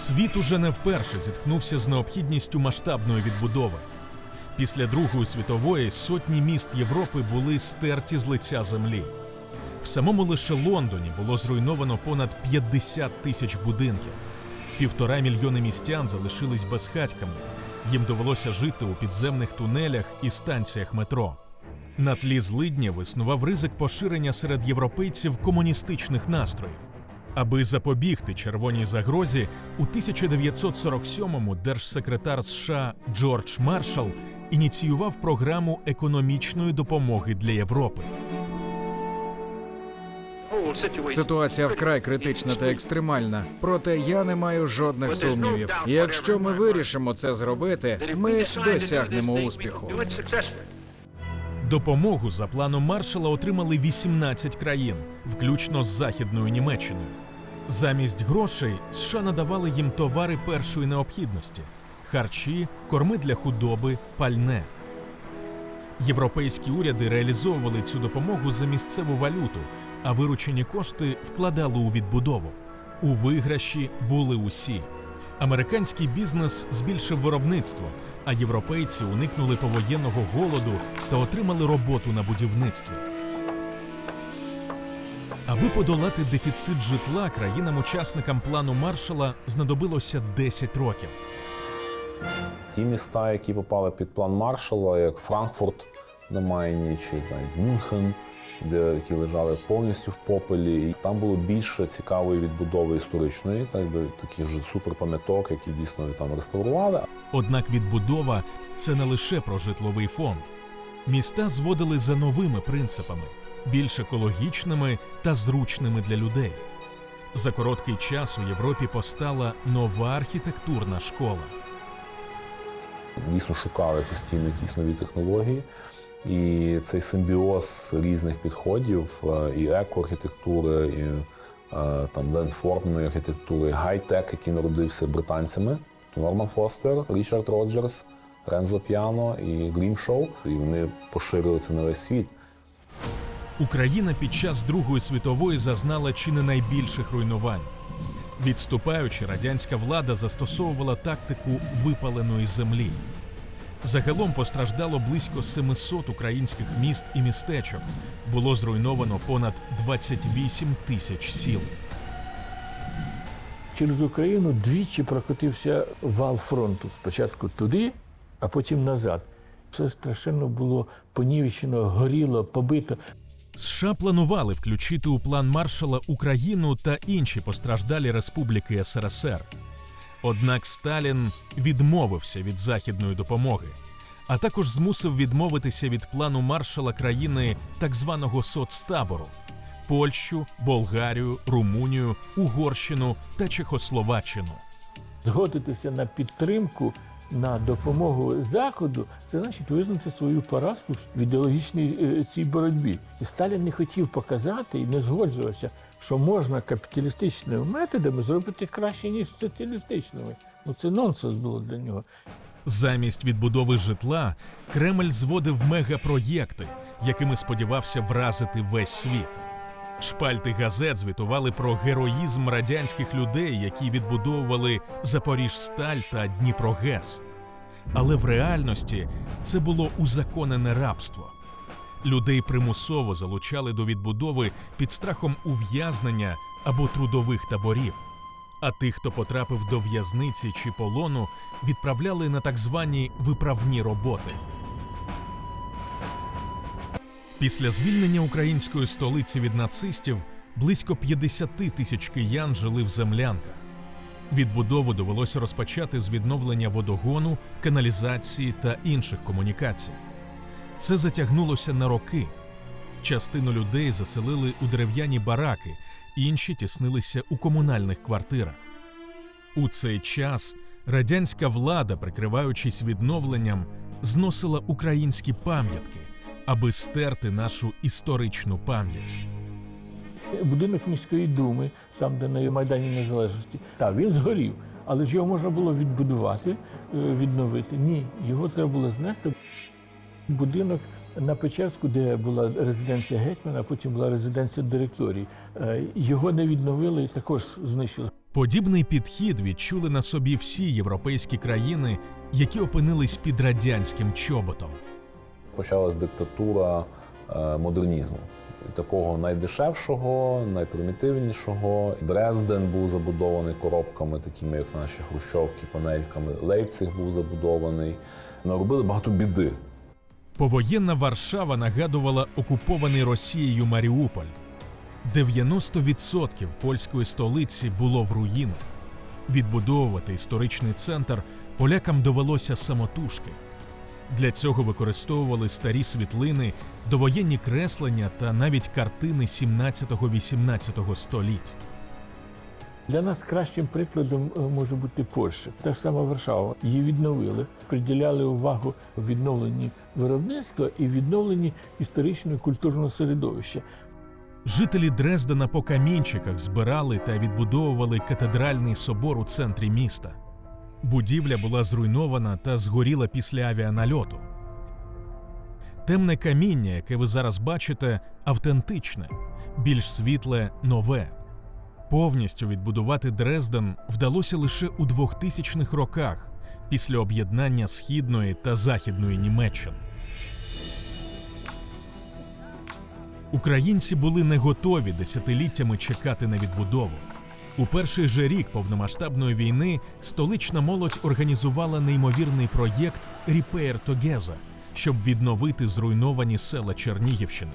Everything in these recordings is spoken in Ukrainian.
Світ уже не вперше зіткнувся з необхідністю масштабної відбудови. Після Другої світової сотні міст Європи були стерті з лиця землі. В самому лише Лондоні було зруйновано понад 50 тисяч будинків. Півтора мільйони містян залишились безхатьками. Їм довелося жити у підземних тунелях і станціях метро. На тлі злиднів існував ризик поширення серед європейців комуністичних настроїв. Аби запобігти червоній загрозі, у 1947-му держсекретар США Джордж Маршалл ініціював програму економічної допомоги для Європи. Ситуація вкрай критична та екстремальна. Проте я не маю жодних сумнівів. Якщо ми вирішимо це зробити, ми досягнемо успіху. Допомогу за планом Маршала отримали 18 країн, включно з Західною Німеччиною. Замість грошей США надавали їм товари першої необхідності: харчі, корми для худоби, пальне. Європейські уряди реалізовували цю допомогу за місцеву валюту, а виручені кошти вкладали у відбудову. У виграші були усі. Американський бізнес збільшив виробництво, а європейці уникнули повоєнного голоду та отримали роботу на будівництві. Аби подолати дефіцит житла, країнам-учасникам плану Маршала знадобилося 10 років. Ті міста, які попали під план Маршала, як Франкфурт на Майні чи навіть Мюнхен, де які лежали повністю в попелі, і там було більше цікавої відбудови історичної, так би таких же суперпам'яток, які дійсно там реставрували. Однак відбудова це не лише про житловий фонд. Міста зводили за новими принципами, більш екологічними та зручними для людей. За короткий час у Європі постала нова архітектурна школа. Дійсно шукали постійно якісь нові технології. І цей симбіоз різних підходів е, і екоархітектури, і е, там лендформної архітектури, гай-тек, який народився британцями. Норман Фостер, Річард Роджерс, Рензо Піано і Грімшоу. І вони поширили це на весь світ. Україна під час Другої світової зазнала чи не найбільших руйнувань. Відступаючи, радянська влада застосовувала тактику випаленої землі. Загалом постраждало близько 700 українських міст і містечок. Було зруйновано понад 28 тисяч сіл. Через Україну двічі прокотився вал фронту. Спочатку туди, а потім назад. Все страшенно було понівечено, горіло, побито. США планували включити у план Маршала Україну та інші постраждалі республіки СРСР. Однак Сталін відмовився від західної допомоги, а також змусив відмовитися від плану маршала країни так званого соцтабору Польщу, Болгарію, Румунію, Угорщину та Чехословаччину. Згодитися на підтримку, на допомогу Заходу, це значить визнати свою поразку в ідеологічній е, цій боротьбі. І Сталін не хотів показати і не згоджувався, що можна капіталістичними методами зробити краще, ніж соціалістичними. Ну це нонсенс було для нього. Замість відбудови житла Кремль зводив мегапроєкти, якими сподівався вразити весь світ. Шпальти газет звітували про героїзм радянських людей, які відбудовували Запоріжсталь та Дніпрогес. Але в реальності це було узаконене рабство. Людей примусово залучали до відбудови під страхом ув'язнення або трудових таборів. А тих, хто потрапив до в'язниці чи полону, відправляли на так звані виправні роботи. Після звільнення української столиці від нацистів близько 50 тисяч киян жили в землянках. Відбудову довелося розпочати з відновлення водогону, каналізації та інших комунікацій. Це затягнулося на роки. Частину людей заселили у дерев'яні бараки, інші тіснилися у комунальних квартирах. У цей час радянська влада, прикриваючись відновленням, зносила українські пам'ятки, аби стерти нашу історичну пам'ять. Будинок міської думи, там, де на Майдані Незалежності, так, він згорів. Але ж його можна було відбудувати, е, відновити. Ні, його треба було знести. Будинок на Печерську, де була резиденція гетьмана, потім була резиденція директорії. Е, Його не відновили і також знищили. Подібний підхід відчули на собі всі європейські країни, які опинились під радянським чоботом. Почалась диктатура е, модернізму. Такого найдешевшого, найпримітивнішого. Дрезден був забудований коробками, такими як наші хрущовки, панельками. Лейпциг був забудований. Наробили багато біди. Повоєнна Варшава нагадувала окупований Росією Маріуполь. 90% польської столиці було в руїнах. Відбудовувати історичний центр полякам довелося самотужки. Для цього використовували старі світлини, довоєнні креслення та навіть картини 17-18 століть. Для нас кращим прикладом е, може бути Польща. Та ж сама Варшава. Її відновили, приділяли увагу відновленні виробництва і відновленні історичного культурного середовища. Жителі Дрездена по камінчиках збирали та відбудовували катедральний собор у центрі міста. Будівля була зруйнована та згоріла після авіанальоту. Темне каміння, яке ви зараз бачите, автентичне, більш світле, нове. Повністю відбудувати Дрезден вдалося лише у 2000-х роках після об'єднання східної та західної Німеччин. Українці були не готові десятиліттями чекати на відбудову. У перший же рік повномасштабної війни столична молодь організувала неймовірний проєкт Repair Together, щоб відновити зруйновані села Чернігівщини.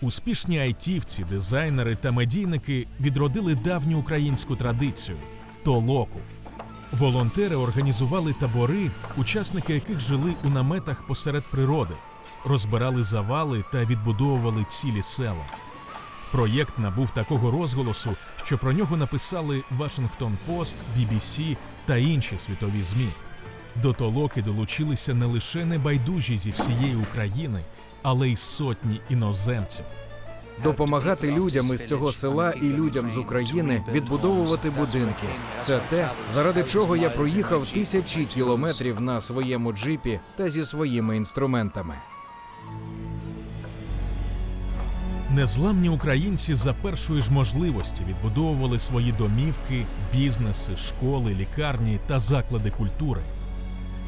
Успішні айтівці, дизайнери та медійники відродили давню українську традицію толоку. Волонтери організували табори, учасники яких жили у наметах посеред природи, розбирали завали та відбудовували цілі села. Проєкт набув такого розголосу, що про нього написали Вашингтон Пост, BBC та інші світові ЗМІ. До толоки долучилися не лише небайдужі зі всієї України, але й сотні іноземців. Допомагати людям із цього села і людям з України відбудовувати будинки. Це те, заради чого я проїхав тисячі кілометрів на своєму джипі та зі своїми інструментами. Незламні українці за першої ж можливості відбудовували свої домівки, бізнеси, школи, лікарні та заклади культури.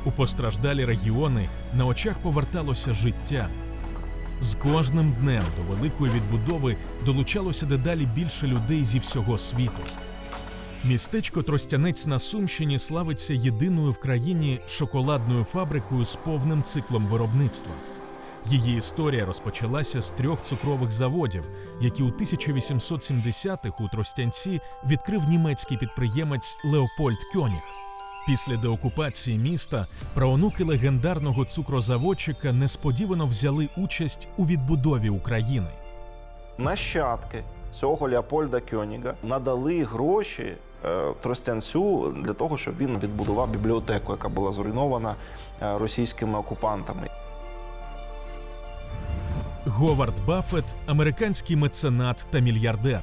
У постраждалі регіони на очах поверталося життя. З кожним днем до великої відбудови долучалося дедалі більше людей зі всього світу. Містечко Тростянець на Сумщині славиться єдиною в країні шоколадною фабрикою з повним циклом виробництва. Її історія розпочалася з трьох цукрових заводів, які у 1870-х у Тростянці відкрив німецький підприємець Леопольд Кьоніг. Після деокупації міста праонуки легендарного цукрозаводчика несподівано взяли участь у відбудові України. нащадки цього Леопольда Кьоніга надали гроші е, Тростянцю для того, щоб він відбудував бібліотеку, яка була зруйнована е, російськими окупантами. Говард Баффет – американський меценат та мільярдер.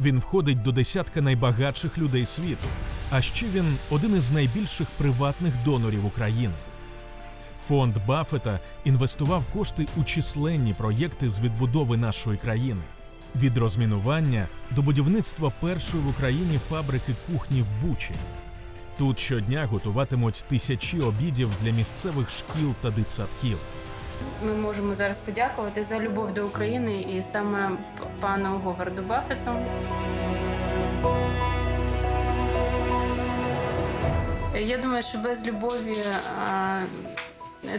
Він входить до десятка найбагатших людей світу, а ще він один із найбільших приватних донорів України. Фонд Баффета інвестував кошти у численні проєкти з відбудови нашої країни від розмінування до будівництва першої в Україні фабрики кухні в Бучі. Тут щодня готуватимуть тисячі обідів для місцевих шкіл та дитсадків. Ми можемо зараз подякувати за любов до України і саме пану Говарду Баффету. Я думаю, що без любові а,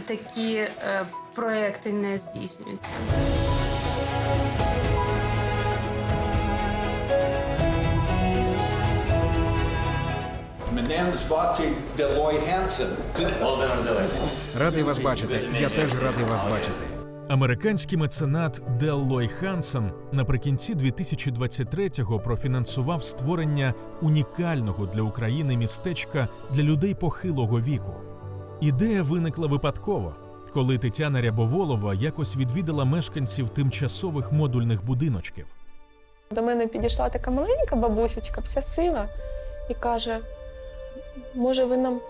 такі а, проекти не здійснюються. Мене звати Делой Хенсен. Володимир Зеленський. Радий вас бачити. Я теж радий вас бачити. Американський меценат Деллой Хансен наприкінці 2023-го профінансував створення унікального для України містечка для людей похилого віку. Ідея виникла випадково, коли Тетяна Рябоволова якось відвідала мешканців тимчасових модульних будиночків. До мене підійшла така маленька бабусечка, вся сила, і каже: може, ви нам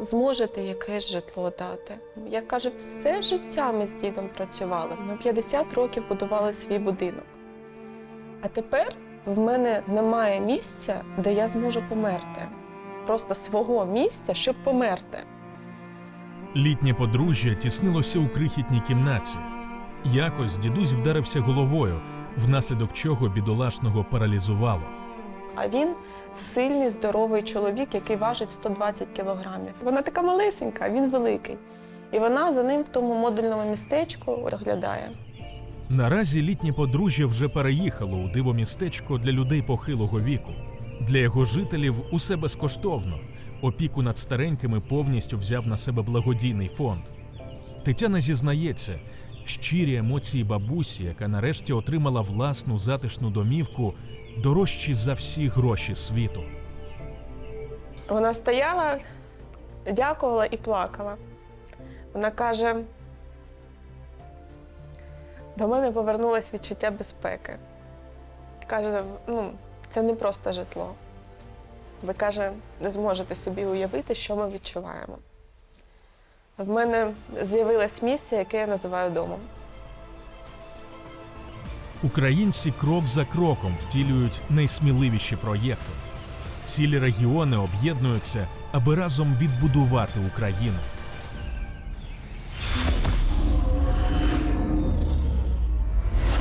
зможете якесь житло дати? Я каже, все життя ми з дідом працювали. Ми 50 років будували свій будинок. А тепер В мене немає місця, де я зможу померти. Просто свого місця, щоб померти. Літнє подружжя тіснилося у крихітній кімнаті. Якось дідусь вдарився головою, внаслідок чого бідолашного паралізувало. А він сильний, здоровий чоловік, який важить 120 кілограмів. Вона така малесенька, він великий. І вона за ним в тому модульному містечку доглядає. Наразі літнє подружжя вже переїхало у дивомістечко для людей похилого віку. Для його жителів усе безкоштовно. Опіку над старенькими повністю взяв на себе благодійний фонд. Тетяна зізнається, щирі емоції бабусі, яка нарешті отримала власну затишну домівку, дорожчі за всі гроші світу. Вона стояла, дякувала і плакала. Вона каже: до мене повернулось відчуття безпеки. Каже, ну, це не просто житло. Ви каже, не зможете собі уявити, що ми відчуваємо. В мене з'явилось місце, яке я називаю домом. Українці крок за кроком втілюють найсміливіші проєкти. Цілі регіони об'єднуються, аби разом відбудувати Україну.